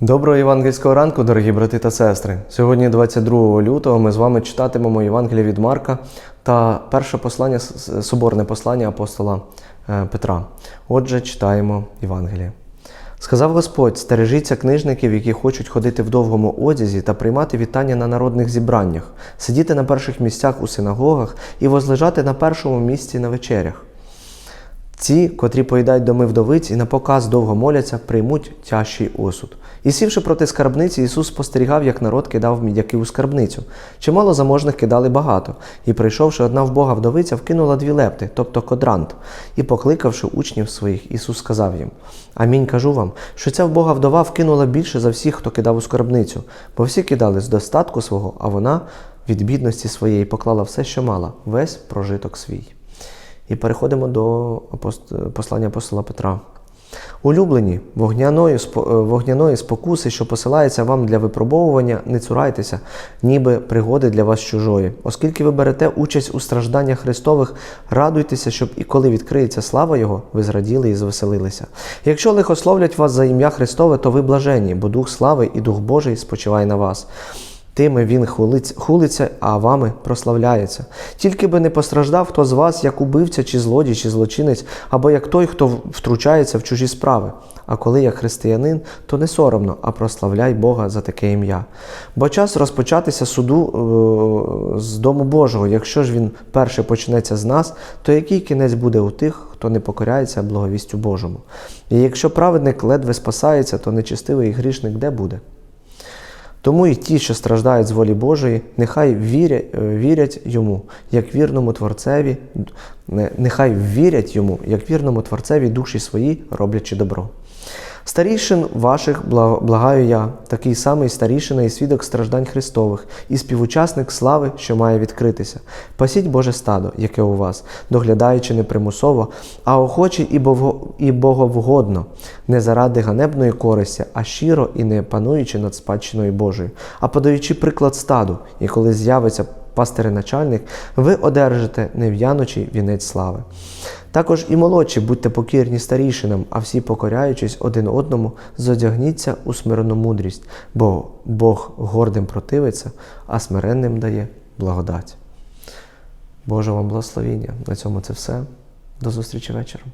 Доброго євангельського ранку, дорогі брати та сестри. Сьогодні, 22 лютого, ми з вами читатимемо Євангеліє від Марка та перше послання, соборне послання апостола е, Петра. Отже, читаємо Євангеліє. Сказав Господь: стережіться книжників, які хочуть ходити в довгому одязі та приймати вітання на народних зібраннях, сидіти на перших місцях у синагогах і возлежати на першому місці на вечерях. Ці, котрі поїдають доми вдовиць і на показ довго моляться, приймуть тяжчий осуд. І сівши проти скарбниці, Ісус спостерігав, як народ кидав мідяки у скарбницю. Чимало заможних кидали багато, і, прийшовши одна вбога вдовиця, вкинула дві лепти, тобто кодрант. І, покликавши учнів своїх, Ісус сказав їм: Амінь кажу вам, що ця вбога вдова вкинула більше за всіх, хто кидав у скарбницю, бо всі кидали з достатку свого, а вона від бідності своєї поклала все, що мала, весь прожиток свій. І переходимо до послання апостола Петра. Улюблені вогняної, е, вогняної спокуси, що посилається вам для випробовування, не цурайтеся, ніби пригоди для вас чужої. Оскільки ви берете участь у стражданнях Христових, радуйтеся, щоб і коли відкриється слава Його, ви зраділи і звеселилися. Якщо лихословлять вас за ім'я Христове, то ви блаженні, бо Дух слави і Дух Божий спочиває на вас. Тими він хулиться, а вами прославляється. Тільки би не постраждав хто з вас, як убивця, чи злодій, чи злочинець, або як той, хто втручається в чужі справи. А коли як християнин, то не соромно, а прославляй Бога за таке ім'я. Бо час розпочатися суду е, з дому Божого. Якщо ж він перше почнеться з нас, то який кінець буде у тих, хто не покоряється благовістю Божому? І якщо праведник ледве спасається, то нечистивий грішник де буде? Тому і ті, що страждають з волі Божої, нехай вірять, е, вірять йому, як вірному творцеві, нехай вірять йому, як вірному творцеві душі свої, роблячи добро. Старішин ваших благаю я, такий самий старішина і свідок страждань Христових, і співучасник слави, що має відкритися. Пасіть Боже стадо, яке у вас, доглядаючи не примусово, а охоче і боговгодно, не заради ганебної користі, а щиро і не пануючи над спадщиною Божою, а подаючи приклад стаду, і коли з'явиться пастири-начальник, ви одержите нев'яночий вінець слави. Також і молодші будьте покірні старішинам, а всі покоряючись один одному, зодягніться у смиренну мудрість, бо Бог гордим противиться, а смиренним дає благодать. Боже вам благословіння. На цьому це все. До зустрічі вечором.